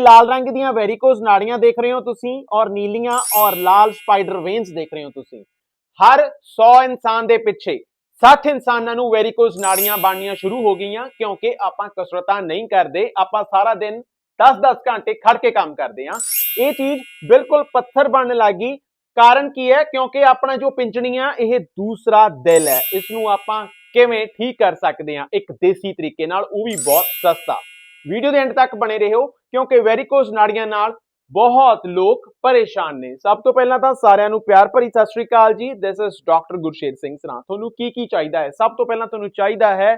ਲਾਲ ਰੰਗ ਦੀਆਂ ਵੈਰੀਕੋਜ਼ ਨਾੜੀਆਂ ਦੇਖ ਰਹੇ ਹੋ ਤੁਸੀਂ ਔਰ ਨੀਲੀਆਂ ਔਰ ਲਾਲ ਸਪਾਈਡਰ ਵੇਨਸ ਦੇਖ ਰਹੇ ਹੋ ਤੁਸੀਂ। ਹਰ 100 ਇਨਸਾਨ ਦੇ ਪਿੱਛੇ 60 ਇਨਸਾਨਾਂ ਨੂੰ ਵੈਰੀਕੋਜ਼ ਨਾੜੀਆਂ ਬਣਨੀਆਂ ਸ਼ੁਰੂ ਹੋ ਗਈਆਂ ਕਿਉਂਕਿ ਆਪਾਂ ਕਸਰਤਾਂ ਨਹੀਂ ਕਰਦੇ, ਆਪਾਂ ਸਾਰਾ ਦਿਨ 10-10 ਘੰਟੇ ਖੜ ਕੇ ਕੰਮ ਕਰਦੇ ਹਾਂ। ਇਹ ਚੀਜ਼ ਬਿਲਕੁਲ ਪੱਥਰ ਬਣਨ ਲੱਗੀ ਕਾਰਨ ਕੀ ਹੈ? ਕਿਉਂਕਿ ਆਪਣਾ ਜੋ ਪਿੰਜਣੀ ਆ ਇਹ ਦੂਸਰਾ ਦਿਲ ਹੈ। ਇਸ ਨੂੰ ਆਪਾਂ ਕਿਵੇਂ ਠੀਕ ਕਰ ਸਕਦੇ ਹਾਂ? ਇੱਕ ਦੇਸੀ ਤਰੀਕੇ ਨਾਲ, ਉਹ ਵੀ ਬਹੁਤ ਸਸਤਾ। ਵੀਡੀਓ ਦੇ ਐਂਡ ਤੱਕ ਬਣੇ ਰਹੋ। ਕਿਉਂਕਿ ਵੈਰੀਕੋਜ਼ ਨਾੜੀਆਂ ਨਾਲ ਬਹੁਤ ਲੋਕ ਪਰੇਸ਼ਾਨ ਨੇ। ਸਭ ਤੋਂ ਪਹਿਲਾਂ ਤਾਂ ਸਾਰਿਆਂ ਨੂੰ ਪਿਆਰ ਭਰੀ Sat Shri Akal ji. This is doctor Gursher Singh Sran. ਤੁਹਾਨੂੰ ਕੀ ਕੀ ਚਾਹੀਦਾ ਹੈ? ਸਭ ਤੋਂ ਪਹਿਲਾਂ ਤੁਹਾਨੂੰ ਚਾਹੀਦਾ ਹੈ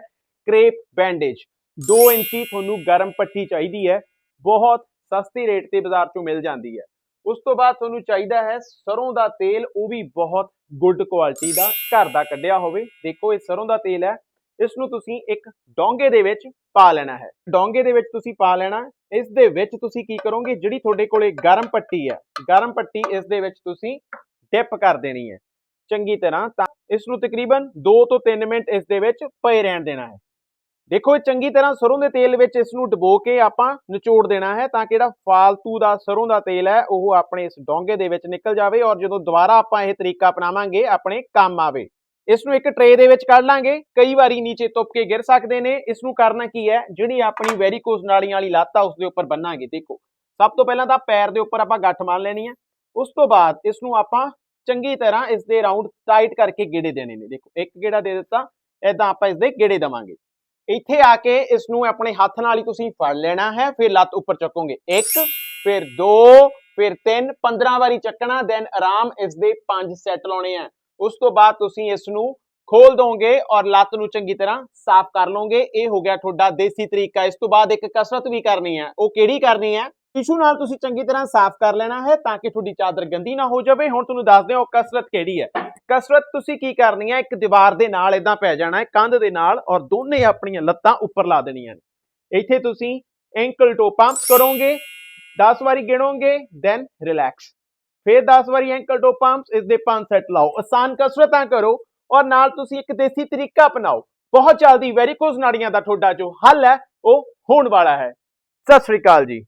ਕ੍ਰੇਪ ਬੈਂਡੇਜ। 2 ਇੰਚੀ ਤੁਹਾਨੂੰ ਗਰਮ ਪੱਟੀ ਚਾਹੀਦੀ ਹੈ। ਬਹੁਤ ਸਸਤੀ ਰੇਟ ਤੇ ਬਾਜ਼ਾਰ ਚੋਂ ਮਿਲ ਜਾਂਦੀ ਹੈ। ਉਸ ਤੋਂ ਬਾਅਦ ਤੁਹਾਨੂੰ ਚਾਹੀਦਾ ਹੈ ਸਰੋਂ ਦਾ ਤੇਲ, ਉਹ ਵੀ ਬਹੁਤ ਗੁੱਡ ਕੁਆਲਿਟੀ ਦਾ, ਘਰ ਦਾ ਕੱਢਿਆ ਹੋਵੇ। ਦੇਖੋ ਇਹ ਸਰੋਂ ਦਾ ਤੇਲ ਹੈ। ਇਸ ਨੂੰ ਤੁਸੀਂ ਇੱਕ ਡੋਂਗੇ ਦੇ ਵਿੱਚ ਪਾ ਲੈਣਾ ਹੈ। ਡੋਂਗੇ ਦੇ ਵਿੱਚ ਤੁਸੀਂ ਪਾ ਲੈਣਾ ਇਸ ਦੇ ਵਿੱਚ ਤੁਸੀਂ ਕੀ ਕਰੋਗੇ? ਜਿਹੜੀ ਤੁਹਾਡੇ ਕੋਲੇ ਗਰਮ ਪੱਟੀ ਹੈ, ਗਰਮ ਪੱਟੀ ਇਸ ਦੇ ਵਿੱਚ ਤੁਸੀਂ ਡਿਪ ਕਰ ਦੇਣੀ ਹੈ। ਚੰਗੀ ਤਰ੍ਹਾਂ ਤਾਂ ਇਸ ਨੂੰ ਤਕਰੀਬਨ 2 ਤੋਂ 3 ਮਿੰਟ ਇਸ ਦੇ ਵਿੱਚ ਪਏ ਰਹਿਣ ਦੇਣਾ ਹੈ। ਦੇਖੋ, ਇਹ ਚੰਗੀ ਤਰ੍ਹਾਂ ਸਰੋਂ ਦੇ ਤੇਲ ਵਿੱਚ ਇਸ ਨੂੰ ਡਬੋ ਕੇ ਆਪਾਂ ਨਿਚੋੜ ਦੇਣਾ ਹੈ ਤਾਂ ਕਿ ਜਿਹੜਾ ਫਾਲਤੂ ਦਾ ਸਰੋਂ ਦਾ ਤੇਲ ਹੈ, ਉਹ ਆਪਣੇ ਇਸ ਡੋਂਗੇ ਦੇ ਵਿੱਚ ਨਿਕਲ ਜਾਵੇ ਔਰ ਜਦੋਂ ਦੁਬਾਰਾ ਆਪਾਂ ਇਹ ਤਰੀਕਾ ਅਪਣਾਵਾਂਗੇ, ਆਪਣੇ ਕੰਮ ਆਵੇ। ਇਸ ਨੂੰ ਇੱਕ ਟਰੇ ਦੇ ਵਿੱਚ ਕੱਢ ਲਾਂਗੇ। ਕਈ ਵਾਰੀ ਨੀਚੇ ਤੁੱਪ ਕੇ ਗਿਰ ਸਕਦੇ ਨੇ। ਇਸ ਨੂੰ ਕਰਨਾ ਕੀ ਹੈ? ਜਿਹੜੀ ਆਪਣੀ ਵੈਰੀਕੋਸ ਨਾੜੀਆਂ ਵਾਲੀ ਲੱਤ ਆ ਉਸ ਦੇ ਉੱਪਰ ਬੰਨਾਂਗੇ। ਦੇਖੋ, ਸਭ ਤੋਂ ਪਹਿਲਾਂ ਤਾਂ ਪੈਰ ਦੇ ਉੱਪਰ ਆਪਾਂ ਗੱਠ ਮਾਰ ਲੈਣੀ ਹੈ ਉਸ ਤੋਂ ਬਾਅਦ ਇਸ ਨੂੰ ਆਪਾਂ ਚੰਗੀ ਤਰ੍ਹਾਂ ਇਸ ਦੇ ਰਾਉਂਡ ਟਾਈਟ ਕਰਕੇ ਗੇੜੇ ਦੇਣੇ ਨੇ। ਦੇਖੋ, ਇੱਕ ਗੇੜਾ ਦੇ ਦਿੱਤਾ। ਇਦਾਂ ਆਪਾਂ ਇਸ ਦੇ ਗੇੜੇ ਦਵਾਂਗੇ। ਇੱਥੇ ਆ ਕੇ ਇਸ ਨੂੰ ਆਪਣੇ ਹੱਥ ਨਾਲ ਹੀ ਤੁਸੀਂ ਫੜ ਲੈਣਾ ਹੈ, ਫਿਰ ਲੱਤ ਉੱਪਰ ਚੱਕੋਗੇ। 1 ਫਿਰ 2 ਫਿਰ 3 15 ਵਾਰੀ ਚੱਕਣਾ ਦੈਨ ਆਰਾਮ ਇਸ ਦੇ 5 ਸੈੱਟ ਲਾਉਣੇ ਆ। ਉਸ ਤੋਂ ਬਾਅਦ ਤੁਸੀਂ ਇਸ ਨੂੰ ਖੋਲ ਦੋਗੇ ਔਰ ਲੱਤ ਨੂੰ ਚੰਗੀ ਤਰ੍ਹਾਂ ਸਾਫ਼ ਕਰ ਲਓਗੇ। ਇਹ ਹੋ ਗਿਆ ਤੁਹਾਡਾ ਦੇਸੀ ਤਰੀਕਾ। ਇਸ ਤੋਂ ਬਾਅਦ ਇੱਕ ਕਸਰਤ ਵੀ ਕਰਨੀ ਹੈ। ਉਹ ਕਿਹੜੀ ਕਰਨੀ ਹੈ? ਟਿਸ਼ੂ ਨਾਲ ਤੁਸੀਂ ਚੰਗੀ ਤਰ੍ਹਾਂ ਸਾਫ਼ ਕਰ ਲੈਣਾ ਹੈ ਤਾਂ ਕਿ ਤੁਹਾਡੀ ਚਾਦਰ ਗੰਦੀ ਨਾ ਹੋ ਜਾਵੇ। ਹੁਣ ਤੁਹਾਨੂੰ ਦੱਸ ਹਾਂ ਉਹ ਕਸਰਤ ਕਿਹੜੀ ਹੈ। ਕਸਰਤ ਤੁਸੀਂ ਕੀ ਕਰਨੀ ਹੈ? ਇੱਕ ਦੀਵਾਰ ਦੇ ਨਾਲ ਇਦਾਂ ਪੈ ਜਾਣਾ ਹੈ, ਕੰਧ ਦੇ ਨਾਲ ਔਰ ਦੋਨੇ ਆਪਣੀਆਂ ਲੱਤਾਂ ਉੱਪਰ ਲਾ ਦੇਣੀਆਂ ਨੇ। ਇੱਥੇ ਤੁਸੀਂ ਐਂਕਲ ਟੋ ਪੰਪ ਕਰੋਗੇ 10 ਵਾਰੀ ਗਿਣੋਗੇ ਦੈਨ ਰਿਲੈਕਸ ਫਿਰ 10 ਵਾਰੀ ਐਂਕਲ ਟੋ ਪੰਪਸ ਇਸ ਦੇ 5 ਸੈੱਟ ਲਾਓ। ਆਸਾਨ ਕਸਰਤਾਂ ਕਰੋ ਔਰ ਨਾਲ ਤੁਸੀਂ ਇੱਕ ਦੇਸੀ ਤਰੀਕਾ ਅਪਣਾਓ। ਬਹੁਤ ਜਲਦੀ ਵੈਰੀਕੋਜ਼ ਨਾੜੀਆਂ ਦਾ ਤੁਹਾਡਾ ਜੋ ਹੱਲ ਹੈ, ਉਹ ਹੋਣ ਵਾਲਾ ਹੈ। ਸਤਿ ਸ੍ਰੀ ਅਕਾਲ ਜੀ।